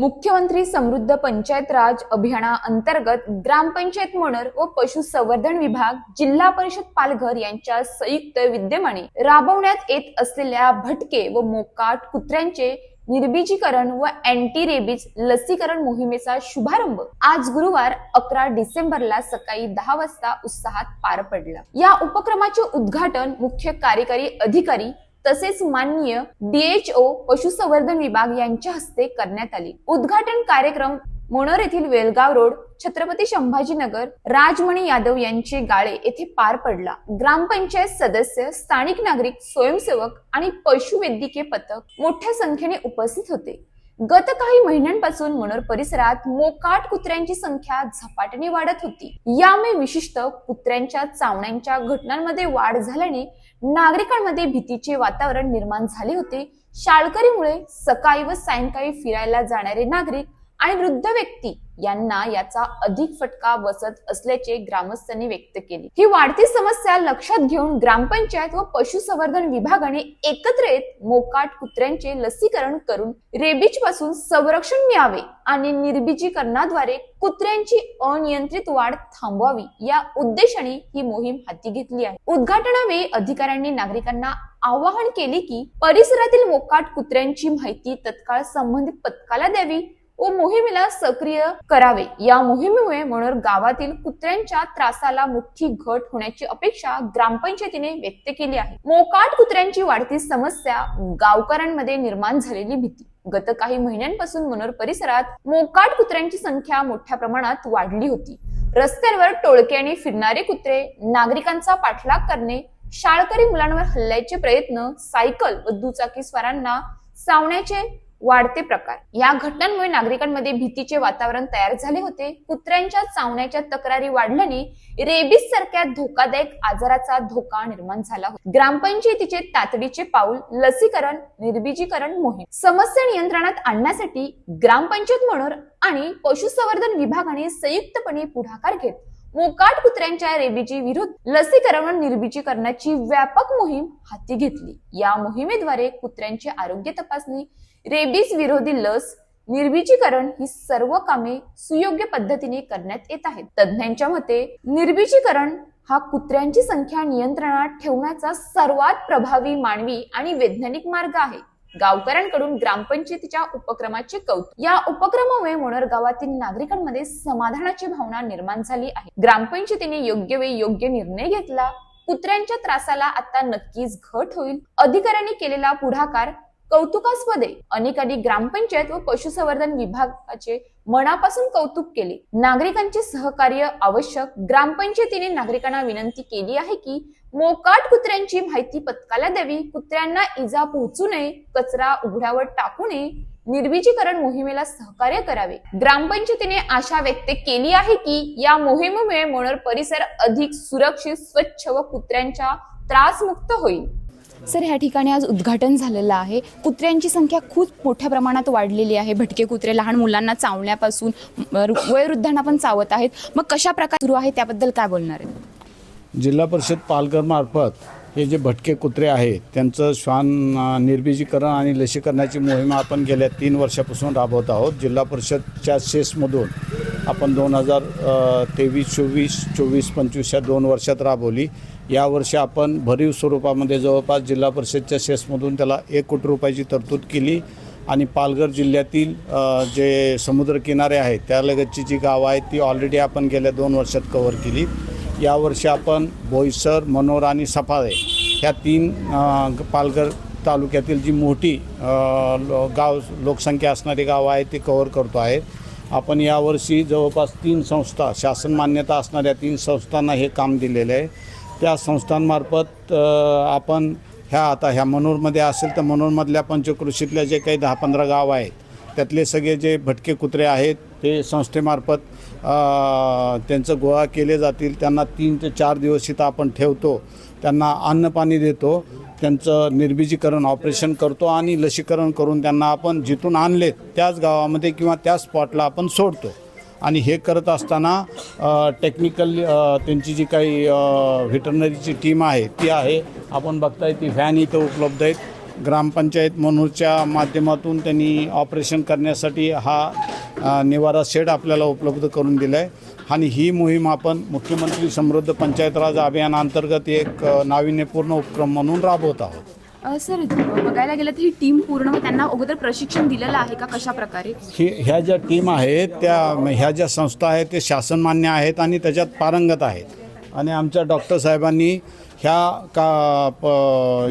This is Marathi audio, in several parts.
मुख्यमंत्री समृद्ध पंचायत राज अभियाना अंतर्गत ग्रामपंचायत मनर व पशुसंवर्धन विभाग जिल्हा परिषद पालघर यांच्या संयुक्त विद्यमाने राबवण्यात येत असलेल्या भटके व मोकाट कुत्र्यांचे निर्बीजीकरण व अँटी रेबीज लसीकरण मोहिमेचा शुभारंभ आज गुरुवार अकरा डिसेंबरला सकाळी दहा वाजता उत्साहात पार पडला. या उपक्रमाचे उद्घाटन मुख्य कार्यकारी अधिकारी तसेच माननीय डीएचओ पशुसंवर्धन विभाग यांच्या हस्ते करण्यात आली. उद्घाटन कार्यक्रम मनोर येथील वेलगाव रोड छत्रपती संभाजीनगर राजमणी यादव यांचे गाळे येथे पार पडला. ग्रामपंचायत सदस्य स्थानिक नागरिक स्वयंसेवक आणि पशुवैद्यकीय पथक मोठ्या संख्येने उपस्थित होते. गत काही महिन्यांपासून मनोर परिसरात मोकाट कुत्र्यांची संख्या झपाट्याने वाढत होती. यामुळे विशिष्ट कुत्र्यांच्या चावण्यांच्या घटनांमध्ये वाढ झाल्याने नागरिकांमध्ये भीतीचे वातावरण निर्माण झाले होते. शाळकरीमुळे सकाळी व सायंकाळी फिरायला जाणारे नागरिक आणि वृद्ध व्यक्ती यांना याचा अधिक फटका बसत असल्याचे ग्रामस्थांनी व्यक्त केले. ही वाढती समस्या लक्षात घेऊन ग्रामपंचायत व पशुसंवर्धन विभागाने एकत्र येत मोकाट कुत्र्यांचे लसीकरण करून रेबीजपासून संरक्षण मिळावे आणि निर्बीजीकरणाद्वारे कुत्र्यांची अनियंत्रित वाढ थांबवावी या उद्देशाने ही मोहीम हाती घेतली आहे. उद्घाटनावेळी अधिकाऱ्यांनी नागरिकांना आवाहन केले की परिसरातील मोकाट कुत्र्यांची माहिती तत्काळ संबंधित पथकाला द्यावी व मोहिमेला सक्रिय करावे. या मोहिमेमुळे मनोर गावातील कुत्र्यांच्या त्रासाला मोठी घट होण्याची अपेक्षा ग्रामपंचायतीने व्यक्त केली आहे. मोकाट कुत्र्यांची वाढती समस्या गावकऱ्यांमध्ये निर्माण झालेली भीती. गत काही महिन्यांपासून मनोर परिसरात मोकाट कुत्र्यांची संख्या मोठ्या प्रमाणात वाढली होती. रस्त्यांवर आणि फिरणारे कुत्रे नागरिकांचा पाठलाग करणे शाळकरी मुलांवर हल्ल्याचे प्रयत्न सायकल व दुचाकी स्वारांना सावण्याचे वाढते प्रकार. या घटनांमुळे नागरिकांमध्ये भीतीचे वातावरण तयार झाले होते. कुत्र्यांच्या चावण्याच्या तक्रारी वाढल्याने रेबीज सारख्या धोकादायक आजाराचा धोका निर्माण झाला होता. ग्रामपंचायतीचे तातडीचे पाऊल लसीकरण निर्बीजीकरण मोहीम. समस्या नियंत्रणात आणण्यासाठी ग्रामपंचायत मनोर आणि पशुसंवर्धन विभागाने संयुक्तपणे पुढाकार घेत मोकाट कुत्र्यांच्या रेबीजी विरुद्ध लसीकरण व निर्बीजीकरणाची व्यापक मोहीम हाती घेतली. या मोहिमेद्वारे कुत्र्यांची आरोग्य तपासणी रेबीज विरोधी लस निर्बीजीकरण ही सर्व कामे सुयोग्य पद्धतीने करण्यात येत आहेत. तज्ज्ञांच्या मते निर्बीजीकरण हा कुत्र्यांची संख्या नियंत्रणात ठेवण्याचा सर्वात प्रभावी मानवी आणि वैज्ञानिक मार्ग आहे. गावकऱ्यांकडून ग्रामपंचायतीच्या उपक्रमाचे कौतुक. या उपक्रमामुळे मोनर गावातील नागरिकांमध्ये समाधानाची भावना निर्माण झाली आहे. ग्रामपंचायतीने योग्य वेळी योग्य निर्णय घेतला. कुत्र्यांच्या त्रासाला आता नक्कीच घट होईल. अधिकाऱ्यांनी केलेला पुढाकार कौतुकास्पद. आहे अनेकांनी ग्रामपंचायत व पशुसंवर्धन विभागाचे मनापासून कौतुक केले. नागरिकांचे सहकार्य आवश्यक. ग्रामपंचायतीने नागरिकांना विनंती केली आहे की मोकाट कुत्र्यांची माहिती पथकाला द्यावी. कुत्र्यांना इजा पोहोचू नये कचरा उघड्यावर टाकू नये निर्बीजीकरण मोहिमेला सहकार्य करावे. ग्रामपंचायतीने आशा व्यक्त केली आहे की या मोहिमेमुळे मोनर परिसर अधिक सुरक्षित स्वच्छ व कुत्र्यांच्या त्रासमुक्त होईल. सर ह्या ठिकाणी आज उद्घाटन झालेलं आहे. कुत्र्यांची संख्या खूप मोठ्या प्रमाणात वाढलेली आहे. भटके कुत्रे लहान मुलांना चावण्यापासून वयोवृद्धांना पण चावत आहेत. मग कशा प्रकारे सुरू आहे? त्याबद्दल काय बोलणार आहेत? जिल्हा परिषद पालघरमार्फत हे जे भटके कुत्रे आहेत त्यांचं श्वान अ, निर्बीजीकरण आणि लसीकरणाची मोहीम आपण गेल्या तीन वर्षापासून राबवत आहोत. जिल्हा परिषदच्या सेसमधून आपण दोन हजार तेवीस चोवीस चोवीस पंचवीस या दोन वर्षात राबवली. यावर्षी आपण भरीव स्वरूपामध्ये जवळपास जिल्हा परिषदच्या सेसमधून त्याला एक कोटी रुपयाची तरतूद केली आणि पालघर जिल्ह्यातील जे समुद्रकिनारे आहेत त्यालगतची जी गावं आहेत ती ऑलरेडी आपण गेल्या दोन वर्षात कव्हर केली. यावर्षी आपण बोईसर मनोर आणि सफाळे ह्या तीन पालघर तालुक्यातील जी मोठी लो- गाव लोकसंख्या असणारी गावं आहेत ती कव्हर करतो आहे. आपण यावर्षी जवळपास तीन संस्था शासन मान्यता असणाऱ्या तीन संस्थांना हे काम दिलेलं आहे. त्या संस्थांमार्फत आपण ह्या आता ह्या मनोरमध्ये असेल तर मनोरमधल्या पंचकृषीतल्या जे काही दहा पंधरा गाव आहेत त्यातले सगळे जे भटके कुत्रे आहेत ते संस्थेमार्फत त्यांचं गोळा केले जातील. त्यांना तीन ते चार दिवस इथं आपण ठेवतो. त्यांना अन्न पाणी देतो. त्यांचं निर्बीजीकरण ऑपरेशन करतो आणि लसीकरण करून त्यांना आपण जिथून आणले त्याच गावामध्ये किंवा त्याच स्पॉटला आपण सोडतो. आणि हे करत असताना टेक्निकल त्यांची जी काही व्हेटरनरीची टीम आहे ती आहे. आपण बघताय ती व्हॅन इथं उपलब्ध आहेत. ग्रामपंचायत मनोरच्या माध्यमातून त्यांनी ऑपरेशन करण्यासाठी हा निवारा शेड आपल्याला उपलब्ध करून दिला आहे आणि ही मोहीम आपण मुख्यमंत्री समृद्ध पंचायत राज अभियानाअंतर्गत एक नाविन्यपूर्ण उपक्रम म्हणून राबवत आहोत. सर बघायला गेलं तर ही टीम पूर्ण त्यांना अगोदर प्रशिक्षण दिलेलं आहे का कशा प्रकारे? ही ह्या ज्या टीम आहेत त्या ह्या ज्या संस्था आहेत ते शासनमान्य आहेत आणि त्याच्यात पारंगत आहेत. आणि आमच्या डॉक्टर साहेबांनी ह्या का प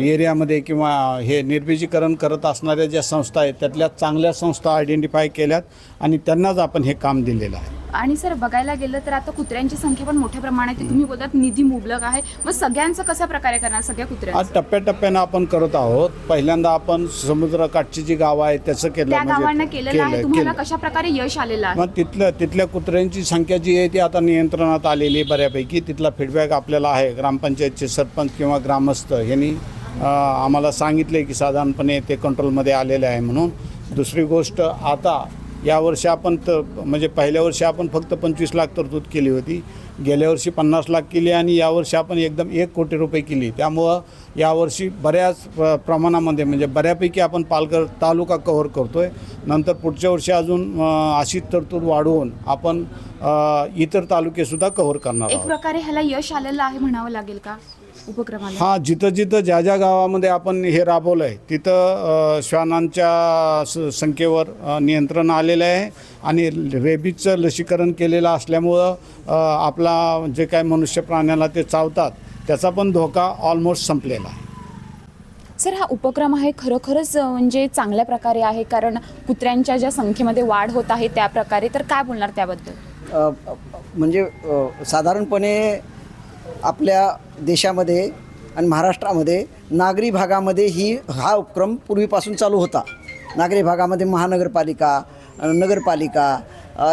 एरियामध्ये किंवा हे निर्बीजीकरण करत असणाऱ्या ज्या संस्था आहेत त्यातल्या चांगल्या संस्था आयडेंटिफाय केल्यात आणि त्यांनाच आपण हे काम दिलेलं आहे. आणि सर बघायला गेलं तर आता कुत्र्यांची संख्या पण मोठ्या प्रमाणात आहे. तुम्ही बोलतात निधी मुबलक आहे. मग सगळ्यांचं कशा प्रकारे करणार? सगळ्या कुत्र्यांचं? आज टप्प्याटप्प्यानं आपण करत आहोत. पहिल्यांदा आपण समुद्रकाठची जी गावं आहेत त्याचं केलं त्या गावांना म्हणजे केलेलं आहे. तुम्हाला कशा प्रकारे यश आलेलं आहे? मग तिथल्या तिथल्या कुत्र्यांची संख्या जी आहे ती आता नियंत्रणात आलेली आहे बऱ्यापैकी. तिथला फीडबॅक आपल्याला आहे. ग्रामपंचायतचे सरपंच किंवा ग्रामस्थ यांनी अ, आम्हाला सांगितले की साधारणपणे ते कंट्रोलमध्ये आलेले आहे म्हणून. दुसरी गोष्ट आता यावर्षी आपण तर म्हणजे पहिल्या वर्षी आपण फक्त पंचवीस लाख तरतूद केली होती. गेल्या वर्षी पन्नास लाख केली आणि यावर्षी आपण एकदम एक कोटी रुपये केली. त्यामुळं यावर्षी बऱ्याच प्र- प्रमाणामध्ये म्हणजे बऱ्यापैकी आपण पालघर तालुका कव्हर करतो आहे नंतर पुढच्या वर्षी अजून अ, अशी तरतूद वाढवून आपण इतर तालुकेसुद्धा कव्हर करणार एक आहोत. प्रकारे ह्याला यश आलेलं आहे म्हणावं लागेल का? उपक्रमाला? हां जिथं जिथं ज्या ज्या गावामध्ये आपण हे राबवलं आहे तिथं श्वानांच्या स संख्येवर नियंत्रण आलेलं आहे आणि रेबीजचं लसीकरण केलेलं असल्यामुळं आपला जे काय मनुष्य प्राण्याला ते चावतात त्याचा पण धोका ऑलमोस्ट संपलेला आहे. सर हा उपक्रम आहे खरोखरच म्हणजे चांगल्या प्रकारे आहे कारण कुत्र्यांच्या ज्या संख्येमध्ये वाढ होत आहे त्या प्रकारे तर काय बोलणार त्याबद्दल? म्हणजे साधारणपणे आपल्या देशामध्ये आणि महाराष्ट्रामध्ये नागरी भागामध्ये ही हा उपक्रम पूर्वीपासून चालू होता. नागरी भागामध्ये महानगरपालिका नगरपालिका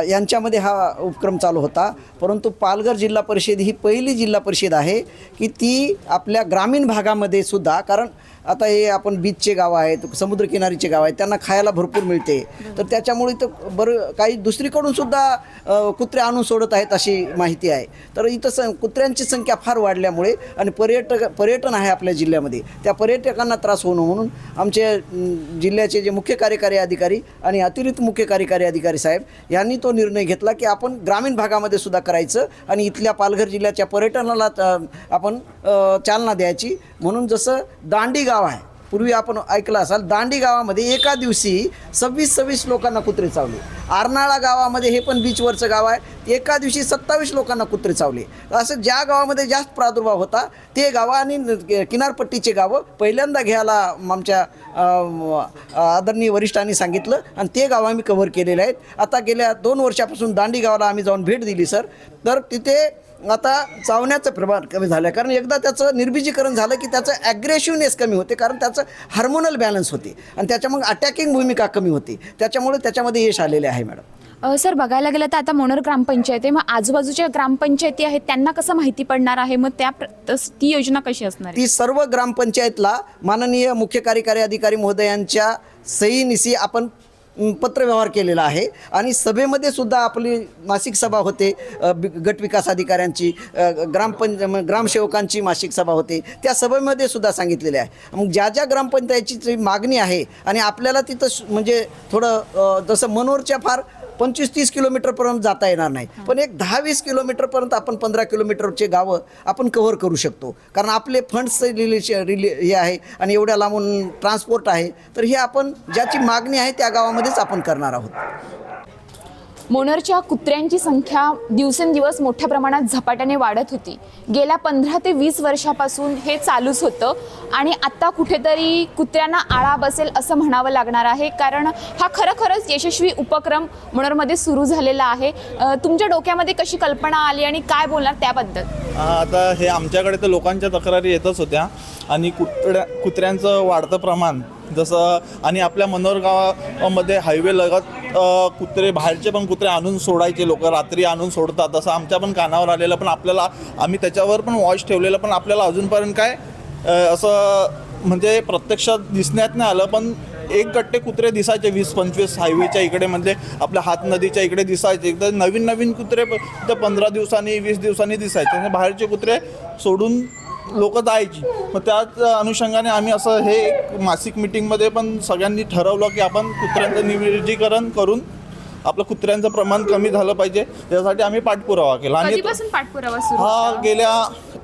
यांच्यामध्ये हा उपक्रम चालू होता. परंतु पालघर जिल्हा परिषद ही पहिली जिल्हा परिषद आहे की ती आपल्या ग्रामीण भागामध्ये सुद्धा कारण आता हे आपण बीचचे गाव आहेत समुद्रकिनारीचे गाव आहेत त्यांना खायला भरपूर मिळते. तर त्याच्यामुळे तर बरं काही दुसरीकडून सुद्धा कुत्रे आणून सोडत आहेत अशी माहिती आहे. तर इथं स कुत्र्यांची संख्या फार वाढल्यामुळे आणि पर्यटक पर्यटन आहे आपल्या जिल्ह्यामध्ये. त्या पर्यटकांना त्रास होणं म्हणून आमचे जिल्ह्याचे जे मुख्य कार्यकारी अधिकारी आणि अतिरिक्त मुख्य कार्यकारी अधिकारी साहेब यांनी तो निर्णय घेतला की आपण ग्रामीण भागामध्ये सुद्धा करायचं आणि इथल्या पालघर जिल्ह्याच्या पर्यटनाला आपण चालना द्यायची. म्हणून जसं दांडी गाव आहे पूर्वी आपण ऐकलं असाल दांडी गावामध्ये एका दिवशी सव्वीस सव्वीस लोकांना कुत्रे चावले. आरनाळा गावामध्ये हे पण बीचवरचं गाव आहे. एका दिवशी सत्तावीस लोकांना कुत्रे चावले. असं ज्या गावामध्ये जास्त प्रादुर्भाव होता ते गावं आणि न- किनारपट्टीचे गावं पहिल्यांदा घ्यायला आमच्या आदरणीय वरिष्ठांनी सांगितलं आणि ते गावं आम्ही कव्हर केलेले आहेत. आता गेल्या दोन वर्षापासून दांडी गावाला आम्ही जाऊन भेट दिली सर तर तिथे आता चावण्याचं प्रमाण कमी झालं. कारण एकदा त्याचं निर्बीजीकरण झालं की त्याचं ॲग्रेसिव्हनेस कमी होते कारण त्याचं हार्मोनल बॅलन्स होते. आणि त्याच्या मग अटॅकिंग भूमिका कमी होती. त्याच्यामुळे त्याच्यामध्ये यश आलेले आहे. मॅडम. अ, सर बघायला गेलं तर आता मोनर ग्रामपंचायत आहे. मग आजूबाजूच्या ग्रामपंचायती आहेत त्यांना कसं माहिती पडणार आहे? मग त्या ती योजना कशी असणार आहे? ती सर्व ग्रामपंचायतला माननीय मुख्य कार्यकारी अधिकारी महोदयांच्या सहीनिशी आपण पत्रव्यवहार केलेला आहे. आणि सभेमध्ये सुद्धा आपली मासिक सभा होते. गट विकास अधिकाऱ्यांची ग्रामपं ग्रामपंच ग्रामसेवकांची मासिक सभा होते. त्या सभेमध्ये सुद्धा सांगितलेले आहे. मग ज्या ज्या ग्रामपंचायतीची मागणी आहे आणि आपल्याला तिथं श- म्हणजे थोडं जसं मनोरच्या फार पंचवीस तीस किलोमीटरपर्यंत जाता येणार नाही. पण एक दहा वीस किलोमीटरपर्यंत आपण पंधरा किलोमीटरचे गावं आपण कव्हर करू शकतो. कारण आपले फंड्स रिले रिले हे आहे आणि एवढ्या लांबून ट्रान्सपोर्ट आहे. तर हे आपण ज्याची मागणी आहे त्या गावामध्येच आपण करणार आहोत. मोनरच्या कुत्र्यांची संख्या दिवसेंदिवस मोठ्या प्रमाणात झपाट्याने वाढत होती. गेल्या पंधरा ते वीस वर्षापासून हे चालूच होतं आणि आत्ता कुठेतरी कुत्र्यांना आळा बसेल असं म्हणावं लागणार आहे. कारण हा खरोखरच यशस्वी उपक्रम मोनरमध्ये सुरू झालेला आहे. तुमच्या डोक्यामध्ये कशी कल्पना आली आणि काय बोलणार त्याबद्दल? आता हे आमच्याकडे तर लोकांच्या तक्रारी येतच होत्या आणि कुत्र्या कुत्र्यांचं वाढतं प्रमाण जसं आणि आपल्या मनोरगावामध्ये हायवे लगत कुत्रे बाहेरचे पण कुत्रे आणून सोडायचे लोक रात्री आणून सोडतात. तसं आमच्या पण कानावर आलेलं पण आपल्याला आम्ही त्याच्यावर पण वॉच ठेवलेलं पण आपल्याला अजूनपर्यंत काय असं म्हणजे प्रत्यक्षात दिसण्यात नाही आलं पण एक गट्टे कुत्रे दिसायचे वीस पंचवीस हायवेच्या इकडे म्हणजे आपल्या हात नदीच्या इकडे दिसायचे. तर नवीन नवीन कुत्रे तर पंधरा दिवसांनी वीस दिवसांनी दिसायचे. आणि बाहेरचे कुत्रे सोडून लोक जायची. मग त्याच अनुषंगाने आम्ही असं हे एक मासिक मिटिंगमध्ये पण सगळ्यांनी ठरवलं की आपण कुत्र्यांचं निर्जীकरण करून आपलं कुत्र्यांचं प्रमाण कमी झालं पाहिजे. त्यासाठी आम्ही पाठपुरावा केला. आणि कधीपासून पाठपुरावा सुरू हा होता? गेल्या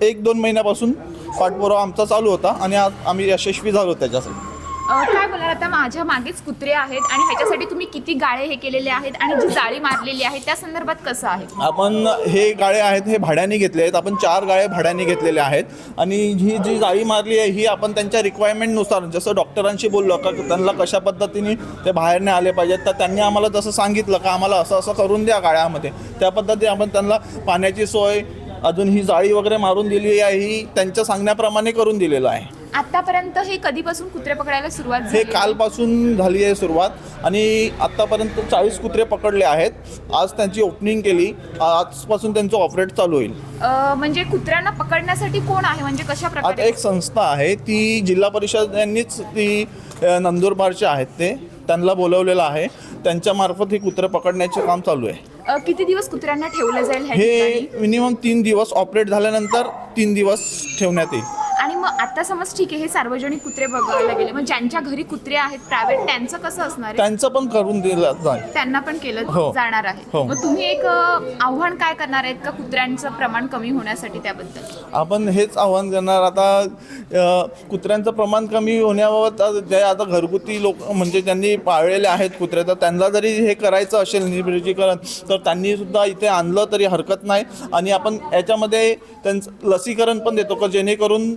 एक दोन महिन्यापासून पाठपुरावा आमचा चालू होता आणि आज आम्ही यशस्वी झालो त्याच्यासाठी. अ, काय बोलाल आता माझ्या मागेच कुत्रे आहेत आणि ह्याच्यासाठी तुम्ही किती गाळे हे केलेले आहेत आणि जी जाळी मारलेली आहे त्या संदर्भात कसं आहे? आपण हे गाळे आहेत हे भाड्याने घेतले आहेत. आपण चार गाळे भाड्याने घेतलेले आहेत. आणि ही जी जाळी मारली आहे ही आपण त्यांच्या रिक्वायरमेंटनुसार जसं डॉक्टरांशी बोललो का त्यांना कशा पद्धतीने ते बाहेरने आले पाहिजेत तर त्यांनी आम्हाला जसं सांगितलं का आम्हाला असं असं करून द्या गाळ्यामध्ये. त्या पद्धतीने आपण त्यांना पाण्याची सोय अजून ही जाळी वगैरे मारून दिली आहे ही त्यांच्या सांगण्याप्रमाणे करून दिलेलं आहे. आतापर्यंत हे कधीपासून कुत्रे पकडायला सुरुवात हे झाली कालपासून झाली आहे सुरुवात. आणि आत्तापर्यंत चाळीस कुत्रे पकडले आहेत. आज त्यांची ओपनिंग केली. आजपासून त्यांचं ऑपरेट चालू होईल. अ, म्हणजे कुत्र्यांना पकडण्यासाठी कोण आहे? म्हणजे कशा आता प्रकारे एक संस्था आहे. ती जिल्हा परिषद यांनीच ती अ, नंदुरबारचे आहेत ते. त्यांना बोलवलेलं आहे. त्यांच्यामार्फत हे कुत्रे पकडण्याचे काम चालू आहे. अ, किती दिवस कुत्र्यांना ठेवलं जाईल ह्या हे? मिनिमम तीन दिवस ऑपरेट झाल्यानंतर तीन दिवस ठेवण्यात येईल. मग आता समज ठीक आहे हे सार्वजनिक कुत्रे बघायला गेले. मग ज्यांच्या घरी कुत्रे आहेत प्रायव्हेट त्यांचं कसं असणार आहे? त्यांचं पण करून दिलं जाईल. त्यांना पण केलं हो. जाणार आहे. हो. मग तुम्ही एक अ, आव्हान काय करणार आहेत का कुत्र्यांचं प्रमाण कमी होण्यासाठी त्याबद्दल? आपण हेच आव्हान करणार. आता अ, कुत्र्यांचं प्रमाण कमी होण्याबाबत आता जे आता घरगुती लोक म्हणजे ज्यांनी पाळलेले आहेत कुत्रे तर त्यांना जरी हे करायचं असेल निर्जীकरण तर त्यांनी सुद्धा इथे आणलं तरी हरकत नाही. आणि आपण याच्यामध्ये त्यांचं लसीकरण पण देतो का? जेणेकरून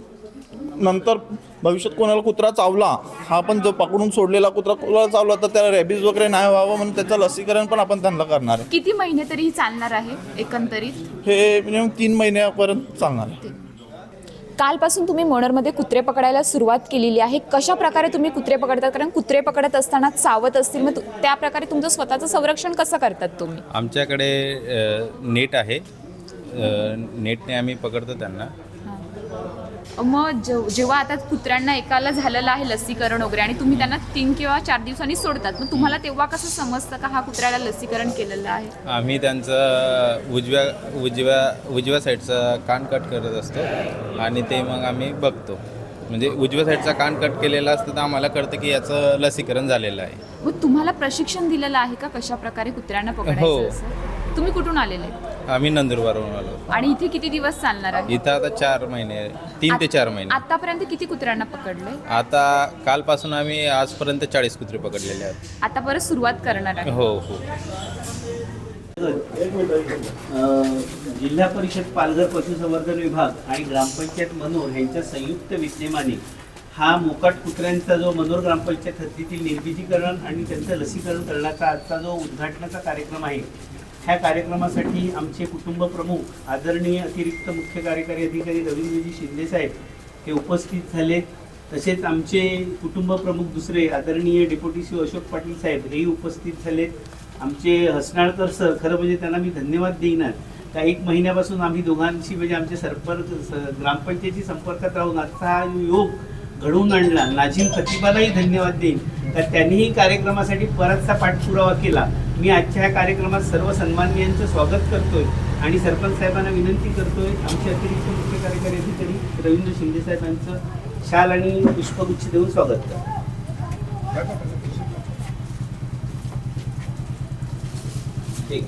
नंतर भविष्यात कोणाला कुत्रा चावला हा पण जो पकडून सोडलेला कुत्रा कोणाला चावला तर त्याला रेबीज वगैरे नाही व्हावं म्हणून त्याचं लसीकरण पण आपण त्यांना करणार आहे. किती महिने तरी ही चालणार आहे एकंदरीत? हे मिनिमम तीन महिन्यापर्यंत चालणार आहे. कालपासून तुम्ही मोनरमध्ये कुत्रे पकडायला सुरुवात केलेली आहे. कशा प्रकारे तुम्ही कुत्रे पकडतात? कारण कुत्रे पकडत असताना चावत असतील मग तु- त्या प्रकारे तुमचं स्वतःचं संरक्षण कसं करतात तुम्ही? आमच्याकडे अ, नेट आहे. अ, नेटने आम्ही पकडतो त्यांना. मग जेव- जेव्हा आता कुत्र्यांना एकाला झालेलं आहे लसीकरण वगैरे आणि तुम्ही त्यांना तीन किंवा चार दिवसांनी सोडतात मग तुम्हाला तेव्हा कसं समजतं का हा कुत्र्याला लसीकरण केलेलं आहे आम्ही त्यांचं उजव्या उजव्या उजव्या साईडचा कान कट करत असतो आणि ते मग आम्ही बघतो म्हणजे उजव्या साईडचा कान कट केलेला असतं तर आम्हाला कळतं की याचं लसीकरण झालेलं आहे मग तुम्हाला प्रशिक्षण दिलेलं आहे का कशा प्रकारे कुत्र्यांना हो. पकडायचं असं? तुम्ही कुठून आलेले आहेत? आम्ही नंदुरबारहून आलो. आणि इथे किती दिवस चालणार आहे? इथं आता चार महिने तीन ते चार महिने. आतापर्यंत किती कुत्र्यांना पकडले आता कालपासून आम्ही आजपर्यंत चाळीस कुत्रे पकडलेले आहेत. आता परत सुरुवात करणार आहे. हो हो. अ, जिल्हा परिषद पालघर पशुसंवर्धन विभाग आणि ग्रामपंचायत मनोर यांच्या संयुक्त विद्यमाने हा मोकाट कुत्र्यांचा जो मनोर ग्रामपंचायत हद्दीतील निर्बिजीकरण आणि त्यांचं लसीकरण करण्याचा आजचा जो उद्घाटनाचा कार्यक्रम आहे ह्या कार्यक्रमासाठी आमचे कुटुंब प्रमुख आदरणीय अतिरिक्त मुख्य कार्यकारी अधिकारी रवींद्रजी शिंदेसाहेब हे उपस्थित झाले. तसेच आमचे कुटुंब प्रमुख दुसरे आदरणीय डेप्युटी श्री अशोक पाटील साहेब हेही उपस्थित झालेत आमचे हसनाळकर सर खरं म्हणजे त्यांना मी धन्यवाद देईनार का एक महिन्यापासून आम्ही दोघांशी म्हणजे आमचे संपर्क स- ग्रामपंचायती संपर्कात राहून आजचा हा योग घडवून आणला. नाझीम खतीबालाही धन्यवाद देईन. तर त्यांनीही कार्यक्रमासाठी बराचसा पाठपुरावा केला. मी आजच्या ह्या कार्यक्रमात सर्व सन्माननीयांचं स्वागत करतोय आणि सरपंच साहेबांना विनंती करतोय आमचे अतिरिक्त मुख्य कार्यकारी अधिकारी रवींद्र शिंदे साहेबांचं शाल आणि पुष्पगुच्छ देऊन स्वागत करतो ठीक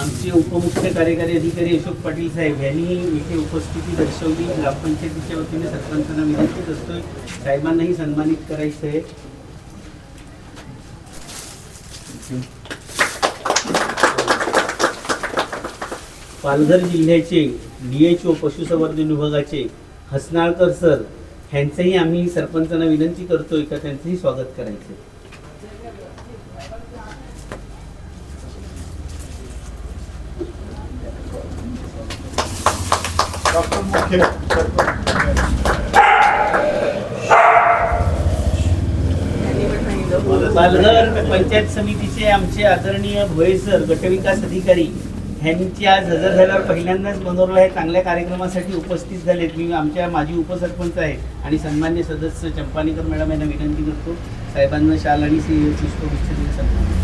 आमचे उपमुख्य कार्यकारी अधिकारी अशोक पाटील साहेब यांनी इथे उपस्थिती दर्शवली. ग्रामपंचायतीच्या वतीने सरपंचांना विनंती असतोय. साहेबांनाही सन्मानित करायचं आहे. पालघर जिल्ह्याचे डी एच ओ पशुसंवर्धन विभागाचे हसनाळकर सर ह्यांचंही आम्ही सरपंचांना विनंती करतोय का? त्यांचंही स्वागत करायचं पालघर पंचायत समितीचे आमचे आदरणीय भोये सर गटविकास अधिकारी ह्यांची आज हजर झाल्यावर पहिल्यांदाच मनोरला हे चांगल्या कार्यक्रमासाठी उपस्थित झालेत. मी आमच्या माजी उपसरपंच आहे आणि सन्मान्य सदस्य चंपानेकर मॅडम यांना विनंती करतो. साहेबांना शाल आणि सी पुष्पगुच्छ सन्मान.